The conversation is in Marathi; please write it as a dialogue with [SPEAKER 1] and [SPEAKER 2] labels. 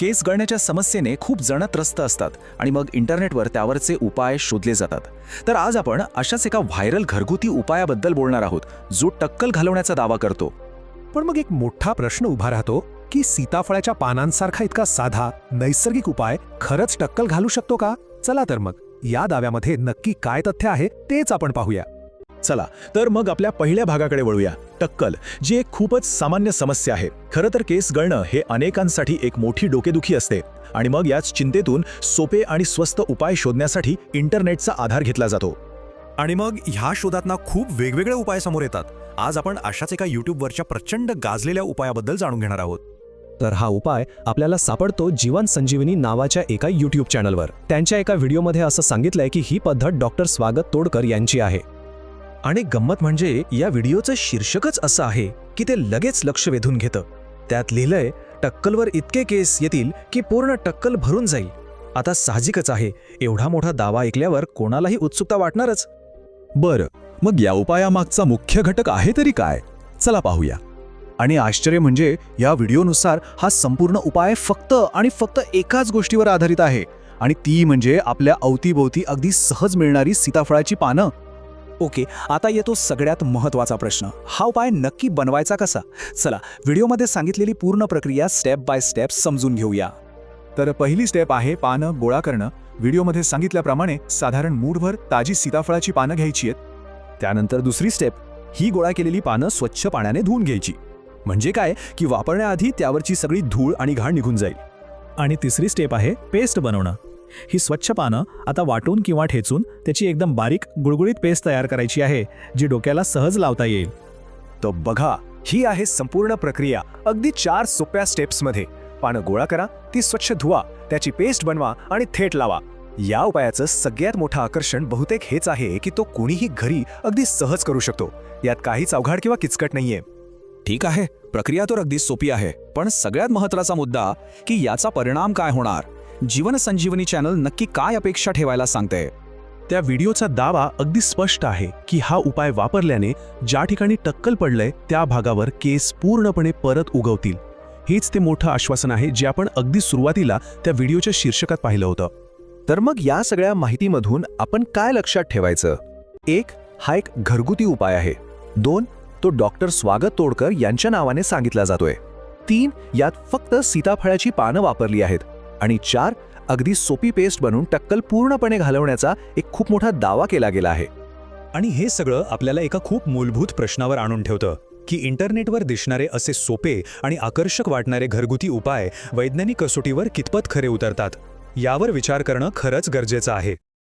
[SPEAKER 1] केस गळण्याच्या समस्येने खूप जण त्रस्त असतात आणि मग इंटरनेटवर त्यावरचे उपाय शोधले जातात. तर आज आपण अशाच एका व्हायरल घरगुती उपायाबद्दल बोलणार आहोत जो टक्कल घालवण्याचा दावा करतो.
[SPEAKER 2] पण मग एक मोठा प्रश्न उभा राहतो की सीताफळाच्या पानांसारखा इतका साधा नैसर्गिक उपाय खरंच टक्कल घालू शकतो का? चला तर मग या दाव्यामध्ये नक्की काय तथ्य आहे तेच आपण पाहूया.
[SPEAKER 3] चला तर मग आपल्या पहिल्या भागाकडे वळूया. टक्कल जी एक खूपच सामान्य समस्या आहे. खरं तर केस गळणं हे अनेकांसाठी एक मोठी डोकेदुखी असते. आणि मग याच चिंतेतून सोपे आणि स्वस्त उपाय शोधण्यासाठी इंटरनेटचा आधार घेतला जातो.
[SPEAKER 4] आणि मग ह्या शोधातना खूप वेगवेगळे उपाय समोर येतात. आज आपण अशाच एका युट्यूबवरच्या प्रचंड गाजलेल्या उपायाबद्दल जाणून घेणार आहोत.
[SPEAKER 2] तर हा उपाय आपल्याला सापडतो जीवन संजीवनी नावाच्या एका युट्यूब चॅनलवर. त्यांच्या एका व्हिडिओमध्ये असं सांगितलंय की ही पद्धत डॉक्टर स्वागत तोडकर यांची आहे.
[SPEAKER 5] आणि गंमत म्हणजे या व्हिडिओचं शीर्षकच असं आहे की ते लगेच लक्ष वेधून घेतं. त्यात लिहिलंय टक्कलवर इतके केस येतील की पूर्ण टक्कल भरून जाईल. आता साहजिकच आहे एवढा मोठा दावा ऐकल्यावर कोणालाही उत्सुकता वाटणारच.
[SPEAKER 3] बरं मग या उपायामागचा मुख्य घटक आहे तरी काय? चला पाहूया. आणि आश्चर्य म्हणजे या व्हिडिओनुसार हा संपूर्ण उपाय फक्त आणि फक्त एकाच गोष्टीवर आधारित आहे. आणि ती म्हणजे आपल्या अवतीभोवती अगदी सहज मिळणारी सीताफळाची पानं.
[SPEAKER 1] ओके आता येतो सगळ्यात महत्त्वाचा प्रश्न. हा उपाय नक्की बनवायचा कसा? चला व्हिडिओमध्ये सांगितलेली पूर्ण प्रक्रिया स्टेप बाय स्टेप समजून घेऊया.
[SPEAKER 3] तर पहिली स्टेप आहे पानं गोळा करणं. व्हिडिओमध्ये सांगितल्याप्रमाणे साधारण मूठभर ताजी सीताफळाची पानं घ्यायची आहेत.
[SPEAKER 5] त्यानंतर दुसरी स्टेप ही गोळा केलेली पानं स्वच्छ पाण्याने धुवून घ्यायची. म्हणजे काय? की वापरण्याआधी त्यावरची सगळी धूळ आणि घाण निघून जाईल.
[SPEAKER 6] आणि तिसरी स्टेप आहे पेस्ट बनवणं. ही स्वच्छ पानं आता वाटून किंवा ठेचून त्याची एकदम बारीक गुळगुळीत पेस्ट तयार करायची आहे जी डोक्याला सहज लावता येईल.
[SPEAKER 2] तो बघा ही आहे संपूर्ण प्रक्रिया अगदी चार सोप्या स्टेप्समध्ये. पानं गोळा करा ती स्वच्छ धुवा त्याची पेस्ट बनवा आणि थेट लावा. या उपायाचं सगळ्यात मोठं आकर्षण बहुतेक हेच आहे की तो कोणीही घरी अगदी सहज करू शकतो. यात काहीच अवघड किंवा किचकट नाहीये.
[SPEAKER 5] ठीक आहे प्रक्रिया तर अगदी सोपी आहे पण सगळ्यात महत्त्वाचा मुद्दा की याचा परिणाम काय होणार? जीवन संजीवनी चॅनल नक्की काय अपेक्षा ठेवायला सांगते?
[SPEAKER 7] त्या व्हिडिओचा दावा अगदी स्पष्ट आहे की हा उपाय वापरल्याने ज्या ठिकाणी टक्कल पडलंय त्या भागावर केस पूर्णपणे परत उगवतील. हेच ते मोठं आश्वासन आहे जे आपण अगदी सुरुवातीला त्या व्हिडिओच्या शीर्षकात पाहिलं होतं.
[SPEAKER 2] तर मग या सगळ्या माहितीमधून आपण काय लक्षात ठेवायचं? एक हा एक घरगुती उपाय आहे. दोन तो डॉक्टर स्वागत तोडकर यांच्या नावाने सांगितला जातोय. तीन यात फक्त सीताफळाची पानं वापरली आहेत. आणि चार अगदी सोपी पेस्ट बनवून टक्कल पूर्णपणे घालवण्याचा एक खूप मोठा दावा केला गेला आहे.
[SPEAKER 4] आणि हे सगळं आपल्याला एका खूप मूलभूत प्रश्नावर आणून ठेवतं की इंटरनेटवर दिसणारे असे सोपे आणि आकर्षक वाटणारे घरगुती उपाय वैज्ञानिक कसोटीवर कितपत खरे उतरतात यावर विचार करणं खरंच गरजेचं आहे.